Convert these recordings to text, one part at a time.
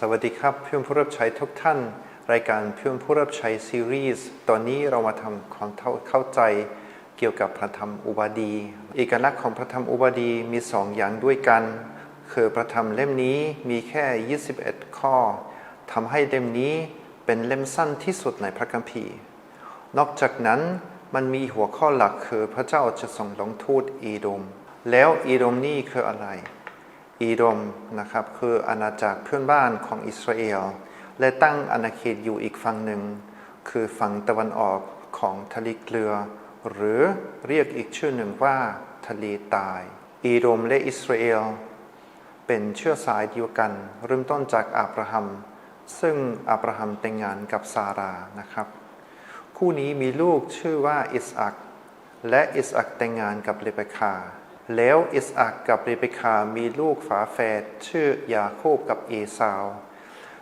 สวัสดีครับเพื่อนผู้รับใช้ทุกท่าน รายการเพื่อนผู้รับใช้ซีรีส์ตอนนี้เรามาทำความเข้าใจ เกี่ยวกับพระธรรมอุบาดีเอกลักษณ์ของพระธรรมอุบาดีมีสองอย่างด้วยกัน คือพระธรรมเล่มนี้มีแค่ 21 ข้อทำให้เล่มนี้เป็นเล่มสั้นที่สุดในพระคัมภีร์ นอกจากนั้นมันมีหัวข้อหลักคือพระเจ้าจะส่งลงโทษอีโดม แล้วอีโดมนี่คืออะไร อีโดมนะครับคืออาณาจักรเพื่อนบ้านของอิสราเอล และตั้งอาณาเขตอยู่อีกฝั่งหนึ่ง คือฝั่งตะวันออกของทะเลเกลือ หรือเรียกอีกชื่อหนึ่งว่าทะเลตาย อีโดมและอิสราเอล เป็นเชื้อสายเดียวกัน เริ่มต้นจากอับราฮัม ซึ่งอับราฮัมแต่งงานกับซารานะครับ คู่นี้มีลูกชื่อว่าอิสอักและอิสอักแต่งงานกับเรเบคา แล้วอิสอักกับเรเบคามีลูกฝาแฝดชื่อยาโคบกับเอสาว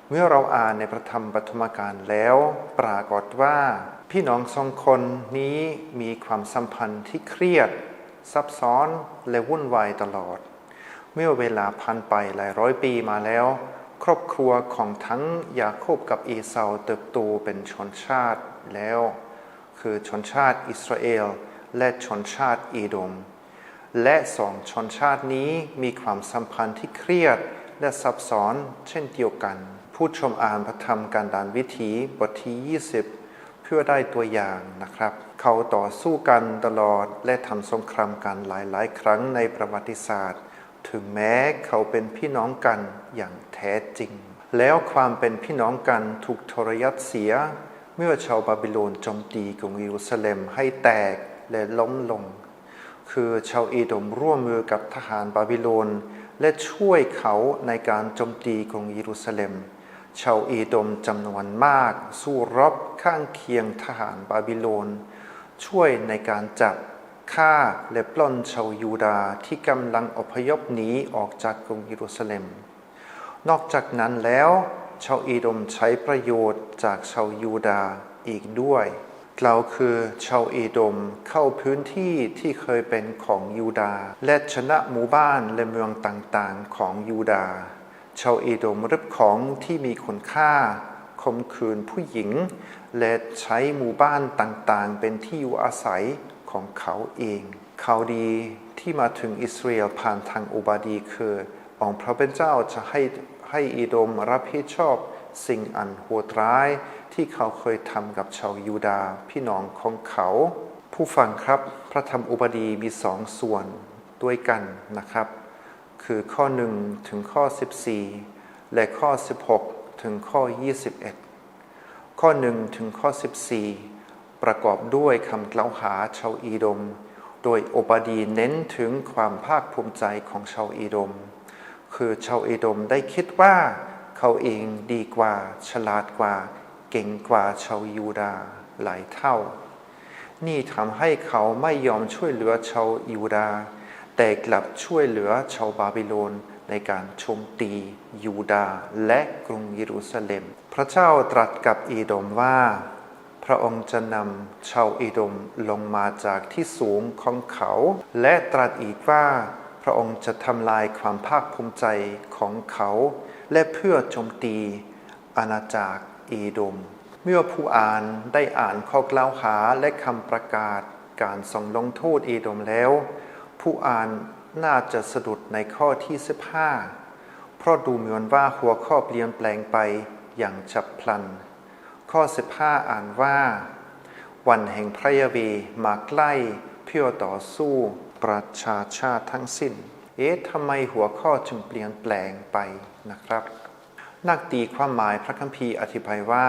เมื่อเราอ่านในพระธรรมปฐมกาลแล้ว ปรากฏว่า พี่น้องสองคนนี้มีความสัมพันธ์ที่เครียด ซับซ้อนและวุ่นวายตลอด เมื่อเวลาผ่านไปหลายร้อยปีมาแล้ว ครอบครัวของทั้งยาโคบกับเอสาเติบโตเป็นชนชาติแล้ว คือชนชาติอิสราเอล และชนชาติอีโดม และสองชนชาตินี้มีความสัมพันธ์ที่เครียดและซับซ้อนเช่นเดียวกัน ผู้ชมอ่านพระธรรมการดานวิถีบทที่ 20 เพื่อได้ตัวอย่างนะครับ เขาต่อสู้กันตลอดและทำสงครามกันหลายๆ ครั้งในประวัติศาสตร์ ถึงแม้เขาเป็นพี่น้องกันอย่างแท้จริง แล้วความเป็นพี่น้องกันถูกทรยศเสีย เมื่อชาวบาบิโลนโจมตีกรุงเยรูซาเล็มให้แตกและล้มลง คือชาวอโดมร่วมมือกับทหารบาบิโลน และช่วยเขาในการโจมตีกรุงเยรูซาเล็ม ชาวอโดมจำนวนมากสู้รบข้างเคียงทหารบาบิโลน ช่วยในการจับฆ่าและปล้นชาวยูดาห์ที่กำลังอพยพหนีออกจากกรุงเยรูซาเล็ม นอกจากนั้นแล้ว ชาวอีโดมใช้ประโยชน์จากชาวยูดาห์อีกด้วย กล่าคือชาวเอโดมเข้าพื้นที่ที่เคยเป็นของยูดาห์และชนะหมู่บ้านและเมืองต่างๆของยูดาห์ชาวเอโดมรึบของที่มีคุณค่าข่มขืนผู้หญิง และใช้หมู่บ้านต่างๆ เป็นที่อยู่อาศัยของเขาเองข่าวดีที่มาถึงอิสราเอลผ่านทางอุบาดีคือองค์พระเป็นเจ้าจะให้ให้อีโดมรับผิดชอบ สิ่งอันโหดร้ายที่เขาเคยทำกับชาวยูดาห์พี่น้องของเขา ผู้ฟังครับพระธรรมอุบดีมีสองส่วนด้วยกันนะครับ คือข้อ 1 ถึงข้อ 14 และข้อ 16 ถึงข้อ 21 ข้อ 1 ถึงข้อ 14 ประกอบด้วยคำกล่าวหาชาวอีโดม โดยอบาดีเน้นถึงความภาคภูมิใจของชาวอีโดม คือชาวอีโดมได้คิดว่า เขาเองดีกว่าฉลาดกว่า เก่งกว่าชาวยูดาหลายเท่า นี่ทำให้เขาไม่ยอมช่วยเหลือชาวยูดา แต่กลับช่วยเหลือชาวบาบิโลนในการโจมตียูดาและกรุงเยรูซาเล็ม พระเจ้าตรัสกับอีโดมว่า พระองค์จะนำชาวอีโดมลงมาจากที่สูงของเขา และตรัสอีกว่า พระองค์จะทำลายความภาคภูมิใจของเขา และเพื่อโจมตีอาณาจักรอีโดม เมื่อผู้อ่านได้อ่านข้อกล่าวหาและคำประกาศการส่งลงโทษอีโดมแล้ว ผู้อ่านน่าจะสะดุดในข้อที่ 15 เพราะดูเหมือนว่าหัวข้อเปลี่ยนแปลงไปอย่างฉับพลัน ข้อ 15 อ่านว่า วันแห่งพระยาเวมาใกล้เพื่อต่อสู้ประชาชาติทั้งสิ้น เอ๊ะทำไมหัวข้อจึงเปลี่ยนแปลงไป นะครับ นักตีความหมายพระคัมภีร์อธิบายว่า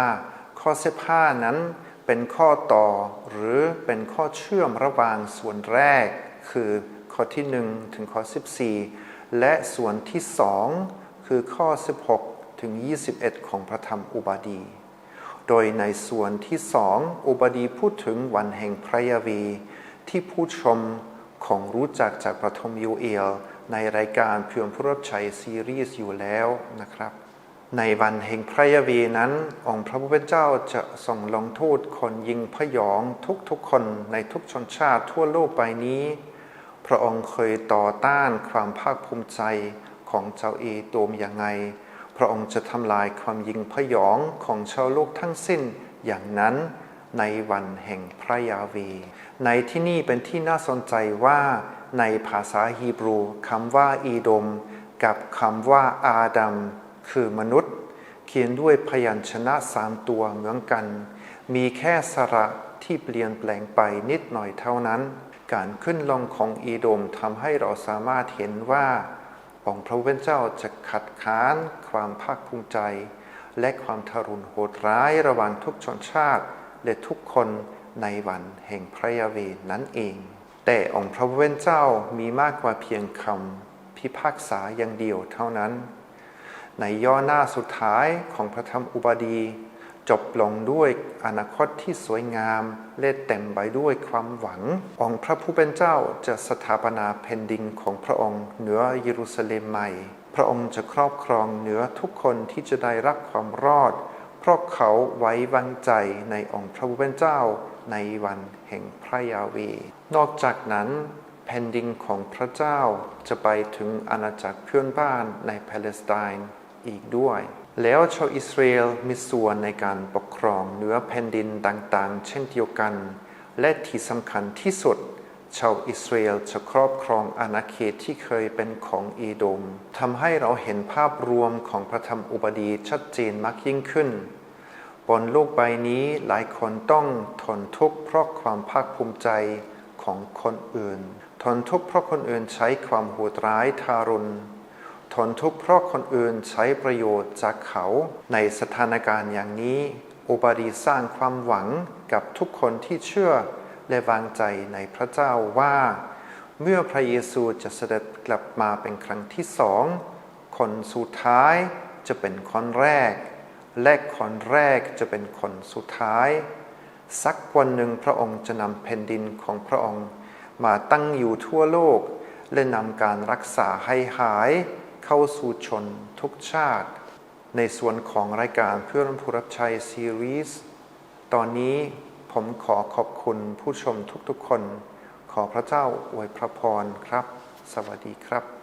ข้อ15นั้นเป็นข้อต่อหรือเป็นข้อเชื่อมระหว่างส่วนแรก คือข้อที่ 1 ถึงข้อ 14 และส่วนที่ 2 คือข้อ 16 ถึง 21 ของพระธรรมอุบาดีโดยในส่วนที่สองอุบดีพูดถึงวันแห่งพระยาวี ที่ผู้ชมของรู้จักจากพระธรรมยูเอล ในรายการเพื่อนผู้รับใช้ซีรีส์อยู่แล้วนะครับ ในวันแห่งพระยาวีนั้น องค์พระผู้เป็นเจ้าจะทรงลงโทษคนยิงพยองทุกๆคนในทุกชนชาติทั่วโลกใบนี้ พระองค์เคยต่อต้านความภาคภูมิใจของเจ้าเอโดมอยังไง พระองค์จะทำลายความยิงพยองของชาวโลกทั้งสิ้นอย่างนั้นในวันแห่งพระยาเว ในที่นี่เป็นที่น่าสนใจว่า ในภาษาฮีบรูคำว่าอีดม กับคำว่าอาดัมคือมนุษย์ เขียนด้วยพยัญชนะสามตัวเหมือนกัน มีแค่สระที่เปลี่ยนแปลงไปนิดหน่อยเท่านั้น การขึ้นลงของอีดมทำให้เราสามารถเห็นว่าองค์พระผู้เป็นเจ้าจะขัดขานความภาคภูมิใจ และความทารุณโหดร้ายระหว่างทุกชนชาติ และทุกคนในวันแห่งพระยาเวนั่นเอง แต่องค์พระผู้เป็นเจ้ามีมากกว่าเพียงคำพิพากษาอย่างเดียวเท่านั้น ในย่อหน้าสุดท้ายของพระธรรมอุบาดีจบลงด้วยอนาคตที่สวยงามและเต็มไปด้วยความหวัง องค์พระผู้เป็นเจ้าจะสถาปนาแผ่นดินของพระองค์เหนือเยรูซาเล็มใหม่ พระองค์จะครอบครองเหนือทุกคนที่จะได้รับความรอด เพราะเขาไว้วางใจในองค์พระผู้เป็นเจ้า ในวันแห่งพระยาเวนอกจากนั้นแผ่นดินของพระเจ้าจะไปถึงอาณาจักรเพื่อนบ้านในปาเลสไตน์อีกด้วย แล้วชาวอิสราเอลมีส่วนในการปกครองเหนือแผ่นดินต่างๆ เช่นเดียวกัน และที่สำคัญที่สุด ชาวอิสราเอลจะครอบครองอาณาเขตที่เคยเป็นของอีดมทำให้เราเห็นภาพรวมของพระธรรมอุบดีชัดเจนมากยิ่งขึ้น บนโลกใบนี้หลายคนต้องทนทุกข์เพราะความภาคภูมิใจของคนอื่น ทนทุกข์เพราะคนอื่นใช้ความโหดร้ายทารุณ ทนทุกข์เพราะคนอื่นใช้ประโยชน์จากเขาในสถานการณ์อย่างนี้อุบาดีสร้างความหวังกับทุกคนที่เชื่อและวางใจในพระเจ้าว่า เมื่อพระเยซูจะเสด็จกลับมาเป็นครั้งที่สอง คนสุดท้ายจะเป็นคนแรก และคนแรกจะเป็นคนสุดท้าย สักวันหนึ่งพระองค์จะนำแผ่นดินของพระองค์ มาตั้งอยู่ทั่วโลก และนำการรักษาให้หายเข้าสู่ชนทุกชาติ ในส่วนของรายการเพื่อนผู้รับใช้ซีรีส์ตอนนี้ผมขอขอบคุณผู้ชมทุกๆคน ขอพระเจ้าอวยพระพรครับ สวัสดีครับ